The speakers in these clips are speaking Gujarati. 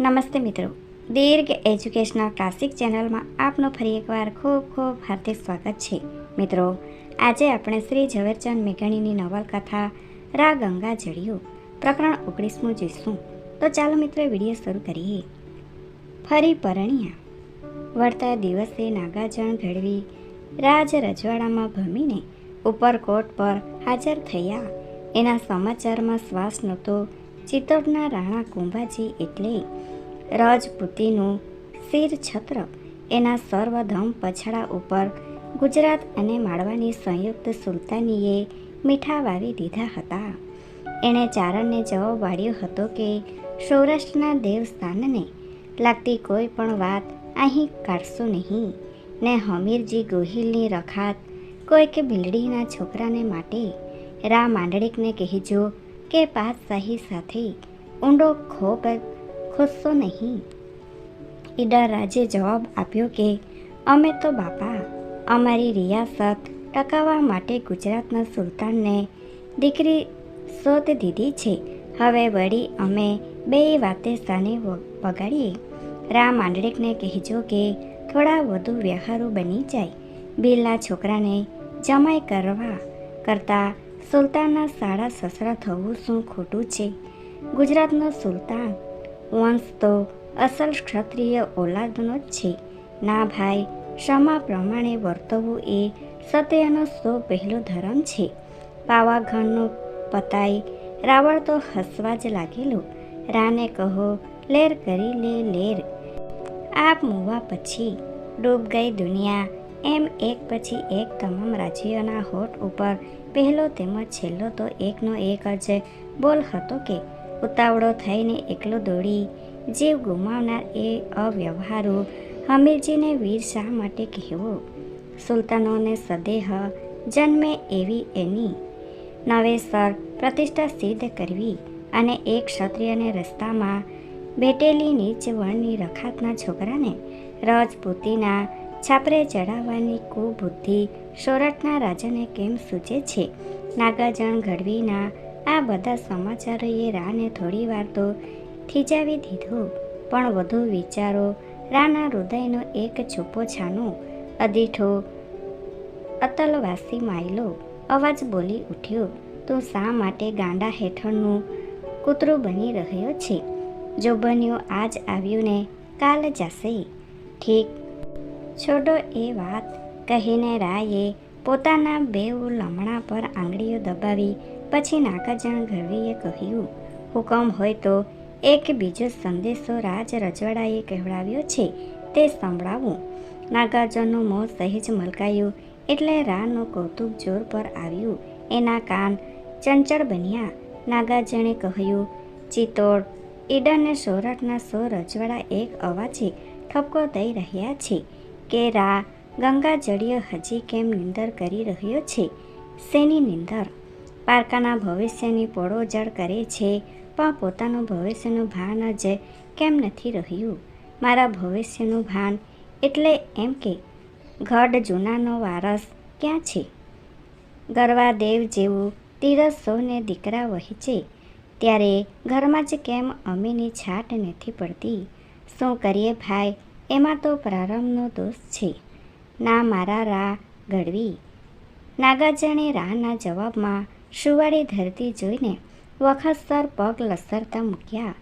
નમસ્તે મિત્રો. દીર્ઘ એજ્યુકેશનલ ક્લાસિક ચેનલમાં આપનું ફરી એકવાર ખૂબ ખૂબ હાર્દિક સ્વાગત છે. મિત્રો, આજે આપણે શ્રી ઝવેરચંદ મેઘાણીની નવલકથા રા ગંગા જળિયું પ્રકરણ ઓગણીસમું જોઈશું. તો ચાલો મિત્રો વીડિયો શરૂ કરીએ. ફરી પરણ્યા. વળતા દિવસે નાગાજણ ઘડવી રાજ રજવાડામાં ભમીને ઉપરકોટ પર હાજર થયા. એના સમાચારમાં શ્વાસ નહોતો. ચિત્તોડના રાણા કુંભાજી એટલે રાજપૂતીનું શિર છત્ર એના સર્વધમ પછડા ઉપર ગુજરાત અને માળવાની સંયુક્ત સુલતાનીએ મીઠા વાવી દીધા હતા. એણે ચારણને જવાબ વાળ્યો હતો કે, સૌરાષ્ટ્રના દેવસ્થાનને લાગતી કોઈ પણ વાત અહીં કાઢશો નહીં. ને હમીરજી ગોહિલની રખાત કોઈક બિલડીના છોકરાને માટે રા માંડળીકને કહેજો કે પાતશાહી સાથે ઊંડો ખોપ ખોદશો નહીં. ઈડા રાજે જવાબ આપ્યો કે, અમે તો બાપા, અમારી રિયાસત ટકાવવા માટે ગુજરાતના સુલતાનને દીકરી શોધ દીધી છે. હવે વળી અમે બે વાતે સાને વગાડીએ. રામ આંડળેકને કહેજો કે, થોડા વધુ વ્યવહારો બની જાય. બિલના છોકરાને જમાઈ કરવા કરતાં સુલતાનના સાડા સસરા થવું શું ખોટું છે? ગુજરાતનો સુલતાન વંશ તો અસલ ક્ષત્રિય ઓલાદનો જ છે. ના ભાઈ, ક્ષમા પ્રમાણે વર્તવું એ સત્યનો સો પહેલો ધર્મ છે. પાવાગઢનું પતાઈ રાવણ તો હસવા જ લાગેલો. રાને કહો, લેર કરી લે લેર. આપ મૂવા પછી ડૂબ ગઈ દુનિયા, એમ એક પછી એક તમામ રાજ્યોના હોઠ ઉપર પહેલો તેમજ છેલ્લો તો એકનો એક જ બોલ હતો કે ઉતાવળો થઈને એકલો દોડી. જીવ ગુમાવનાર એ અવ્યવહારુ. હમીરજીને વીર શા માટે કહેવો? સુલતાનોને સદેહ જન્મે એવી એની. નવેસર પ્રતિષ્ઠા સિદ્ધ કરવી અને એક ક્ષત્રિયને રસ્તામાં ભેટેલી નીચ વર્ણની રખાતના છોકરાને રજપૂતીના છાપરે ચડાવવાની કુબુદ્ધિ સોરઠના રાજાને કેમ સૂચે છે? નાગાજણ ગઢવીના આ બધા સમાચારોએ રાને થોડીવાર તો થીજાવી દીધો. પણ વધુ વિચારો રાના હૃદયનો એક છુપો છાનો અદીઠો અતલવાસી માયલો અવાજ બોલી ઉઠ્યો, તું શા માટે ગાંડા હેઠળનું કૂતરું બની રહ્યો છે? જો બન્યું આજ આવ્યું ને કાલ જશે. ઠીક. છોડો એ વાત, કહીને રાયે પોતાના બેઉ લમણા પર આંગળીઓ દબાવી પછી નાગાજણ ઘરવીએ કહ્યું, હુકમ હોય તો એક બીજો સંદેશો રાજ રજવાડાએ કહેવડાવ્યો છે, તે સંભળાવું. નાગાર્જુનનું મોં સહેજ મલકાયું, એટલે રાનું કૌતુક જોર પર આવ્યું. એના કાન ચંચળ બન્યા. નાગાર્જુને કહ્યું, ચિત્તોડ, ઈડન અને સોરઠના સો રજવાડા એક અવાજે ઠપકો દઈ રહ્યા છે કે રા ગંગા જળીય હજી કેમ નિંદર કરી રહ્યો છે? શેની નિંદર? પારકાના ભવિષ્યની પોળોજળ કરે છે. પણ પોતાનું ભવિષ્યનું ભાન જ કેમ નથી રહ્યું? મારા ભવિષ્યનું ભાન એટલે એમ કે ગઢ જૂનાનો વારસ ક્યાં છે? ગરવાદેવ જેવું તીરસ સૌને દીકરા વહેંચે ત્યારે ઘરમાં જ કેમ અમીની છાટ નથી પડતી? શું કરીએ ભાઈ? એમાં તો પ્રારંભનો દોષ છે. ના મારા રા ઘડવી. નાગાજણે રાના જવાબમાં સુવાળી ધરતી જોઈને વખતસર પગ લસરતા મૂક્યા.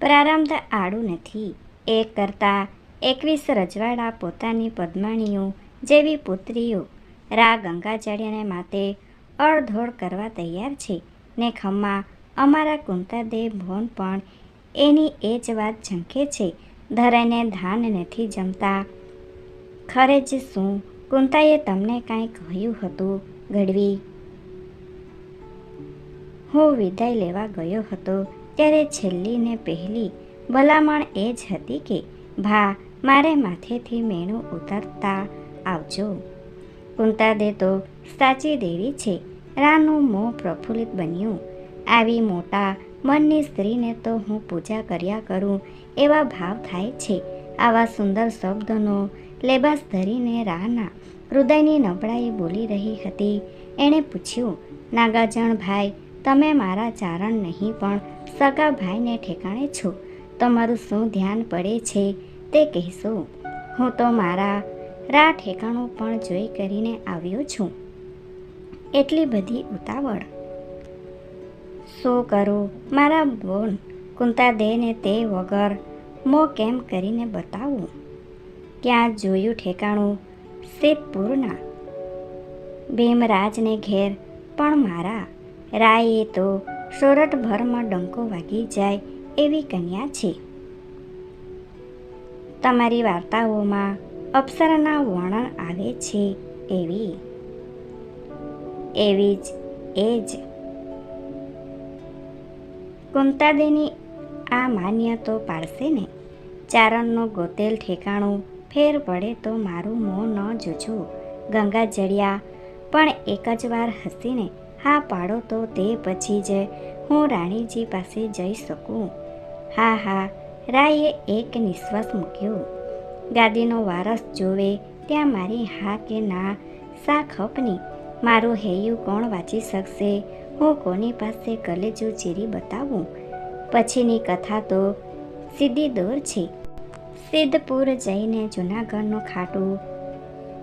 પ્રારંભ આડું નથી. એક કરતાં એકવીસ રજવાડા પોતાની પદ્માણીઓ જેવી પુત્રીઓ. રા ગંગાચાર્યને માતે અડધોડ કરવા તૈયાર છે. ને ખમ્મા અમારા કુંતાદેવ ભોન પણ એની એ જ વાત ઝંખે છે. ધરાઈને ધાન નથી જમતા. ખરે જ શું? કુંતાએ તમને કાંઈ કહ્યું હતું, ગઢવી? હું વિદાય લેવા ગયો હતો, ત્યારે છેલ્લી ને પહેલી ભલામણ એ જ હતી કે, ભા, મારે માથેથી મેણું ઉતારતા આવજો. કુંતાદે તો સાચી દેવી છે. રાનું મોં પ્રફુલ્લિત બન્યું. આવી મોટા મનની સ્ત્રીને તો હું પૂજા કર્યા કરું એવા ભાવ થાય છે. આવા સુંદર શબ્દનો લેબાસ ધરીને રાના હૃદયની નબળાઈ બોલી રહી હતી. એણે પૂછ્યું, નાગાજણ ભાઈ તમે મારા ચારણ નહીં, પણ સગા ભાઈને ઠેકાણે છો. તમારું શું ધ્યાન પડે છે તે કહેશો. હું તો મારા રા ઠેકાણું પણ જોઈ કરીને આવ્યો છું. એટલી બધી ઉતાવળ. શું કરું? મારા બોન કુંતા દેને તે વગર મો કેમ કરીને બતાવું? ક્યાં જોયું ઠેકાણું? સિદ્ધપુરના ભીમરાજને ઘેર પણ મારા રાયે તો સોરઠભરમાં ડંકો વાગી જાય એવી કન્યા છે. તમારી વાર્તાઓમાં અપ્સરાના વર્ણન આવે છે એવી. એવી જ, એ જ. કુંતાદેની આ માન્ય તો પાડશે ને. ચારણનું ગોતેલ ઠેકાણું ફેર પડે તો મારું મોં ન જોજો. ગંગા જડિયા પણ એક જ વાર હસીને હા પાડો તો તે પછી જ હું રાણીજી પાસે જઈ શકું. હા હા, રાયે એક નિશ્વાસ મૂક્યો. ગાદીનો વારસ જોવે ત્યાં મારી હા કે ના સા ખપની મારું હૈયું કોણ વાંચી શકશે? હું કોની પાસે કલેજું ચીરી બતાવું? પછીની કથા તો સીધી દોર છે. સિદ્ધપુર જઈને જૂનાગઢનું ખાટું.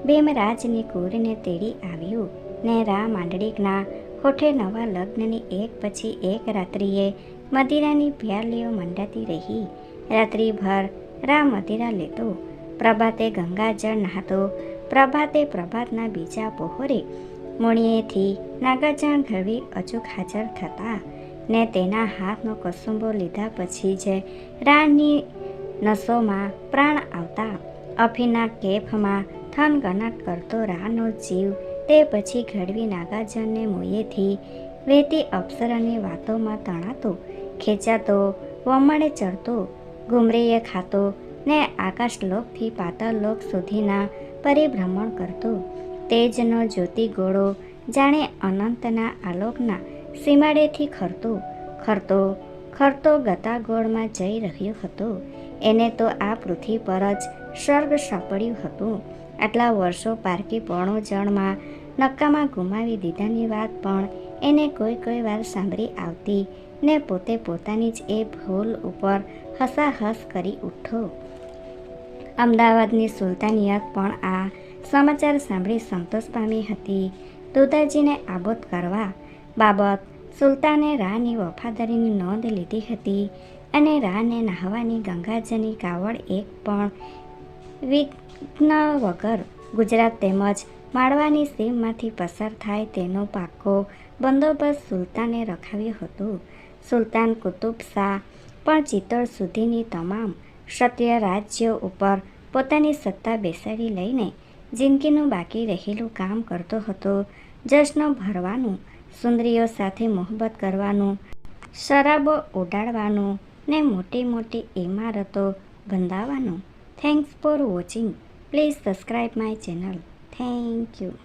ભીમરાજની કુરને તેડી આવ્યું ને રા માંડળીકના હોઠે નવા લગ્નની એક પછી એક રાત્રિએ મદિરાની પ્યાલીઓ મંડાતી રહી. રાત્રિભર રા મદિરા લેતો. પ્રભાતે ગંગાજળ નહાતો. પ્રભાતે પ્રભાતના બીજા પહોરે મોણિયેથી નાગાજણ ઘડી અચૂક હાજર થતા ને તેના હાથનો કસુંબો લીધા પછી જ રાની નસોમાં પ્રાણ આવતા. અફીના કેફમાં થનગનાટ કરતો રાનો જીવ તે પછી ઘડવી નાગાર્જુનને મોયેથી વહેતી અપ્સરાની વાતોમાં તણાતો, ખેંચાતો વમણે ચડતો ગુમરીએ ખાતો ને આકાશલોકથી પાતાલોક સુધીના પરિભ્રમણ કરતો. તેજનો જ્યોતિગોળો જાણે અનંતના આલોકના સીમાડેથી ખરતો ખરતો ખરતો ગતાગોળમાં જઈ રહ્યો હતો. એને તો આ પૃથ્વી પર જ સ્વર્ગ સાંપડ્યું હતું. આટલા વર્ષો પારકી પણો જળમાં નક્કામાં ગુમાવી દીધાની વાત પણ એને કોઈ કોઈ વાર સાંભળી આવતી ને પોતે પોતાની જ એ ભૂલ ઉપર હસાહસ કરી ઉઠો અમદાવાદની સુલતાનિયત પણ આ સમાચાર સાંભળી સંતોષ પામી હતી. દુદાજીને આબોદ કરવા બાબત સુલતાને રાની વફાદારીની નોંધ લીધી હતી અને રાને નહાવાની ગંગાજની કાવડ એક પણ વિઘ્ન વગર ગુજરાત તેમજ માળવાની સીમમાંથી પસાર થાય તેનો પાકો બંદોબસ્ત સુલતાને રખાવ્યો હતો. સુલતાન કુતુબ શાહ પણ ચિત્તોડ સુધીની તમામ ક્ષત્રિય રાજ્યો ઉપર પોતાની સત્તા બેસાડી લઈને જિંદગીનું બાકી રહેલું કામ કરતો હતો. જશ્નો ભરવાનું, સુંદરીઓ સાથે મોહબ્બત કરવાનું, શરાબો ઉડાડવાનું ને મોટી મોટી ઇમારતો બંધાવવાનું. Thanks for watching please subscribe my channel Thank you.